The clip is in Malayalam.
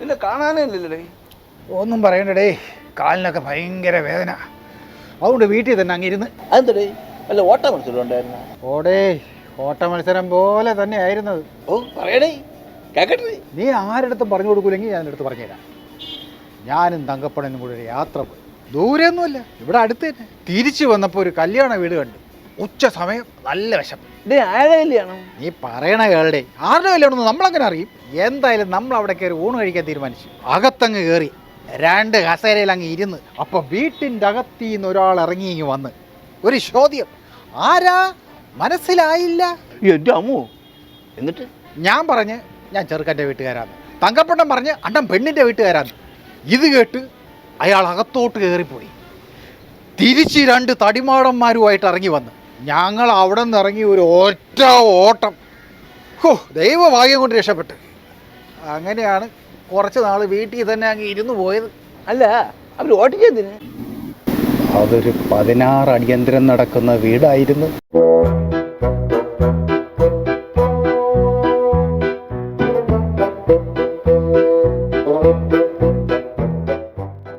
നിന്നെ കാണാനേ ഇല്ലല്ലേ ഒന്നും പറയണ്ടടേ. കാലിനൊക്കെ ഭയങ്കര വേദന. അതുകൊണ്ട് വീട്ടിൽ തന്നെ അങ്ങിരുന്ന് അതെന്തടേ? അല്ല ഓട്ട മത്സരം ഉണ്ടായിരുന്നു? ഓടേ ഓട്ട മത്സരം പോലെ തന്നെ ആയിരുന്നത് ഓ പറയണേ കേക്കട്ടെ. നീ ആരുടെ പറഞ്ഞു കൊടുക്കൂലെങ്കിൽ ഞാൻ എടുത്ത് പറഞ്ഞുതരാം. ഞാനും തങ്കപ്പണനും കൂടെ ഒരു യാത്ര പോയി. ദൂരെയൊന്നുമല്ല ഇവിടെ അടുത്ത് തന്നെ. തിരിച്ചു വന്നപ്പോൾ ഒരു കല്യാണ വീട് കണ്ടു. ഉച്ച സമയം നല്ല വിശപ്പ്. ആരുടെ കല്യാണം? നീ പറയണ കേളുടെ ആരുടെ കല്യാണമെന്ന് നമ്മളങ്ങനെ അറിയും? എന്തായാലും നമ്മൾ അവിടെ കയറി ഊണ് കഴിക്കാൻ തീരുമാനിച്ചു. അകത്തങ്ങ് കയറി രണ്ട് കസേരയിൽ അങ്ങ് ഇരുന്ന്. അപ്പൊ വീട്ടിന്റെ അകത്തിൽ നിന്ന് ഒരാൾ ഇറങ്ങി ഇങ്ങ് വന്ന്. ഒരു ചോദ്യം. ആരാ? മനസ്സിലായില്ല. എന്റെ അമ്മു? എന്നിട്ട്? ഞാൻ പറഞ്ഞ് ഞാൻ ചെറുക്കന്റെ വീട്ടുകാരാന്ന്. തങ്കപ്പണ്ണം പറഞ്ഞ് അണ്ടം പെണ്ണിന്റെ വീട്ടുകാരാന്ന്. ഇത് കേട്ട് അയാൾ അകത്തോട്ട് കയറിപ്പോയി. തിരിച്ച് രണ്ട് തടിമാടന്മാരുമായിട്ട് ഇറങ്ങി വന്ന്. ഞങ്ങൾ അവിടെ നിന്ന് ഇറങ്ങി ഒരു ഒറ്റ ഓട്ടം. ഹോ ദൈവഭാഗ്യം കൊണ്ട് രക്ഷപ്പെട്ട്. അങ്ങനെയാണ് കുറച്ച് നാൾ വീട്ടിൽ തന്നെ അങ്ങ് ഇരുന്ന് പോയത്. അല്ല അവർ ഓട്ടിച്ചതിന് അതൊരു പതിനാറ് അടിയന്തരം നടക്കുന്ന വീടായിരുന്നു.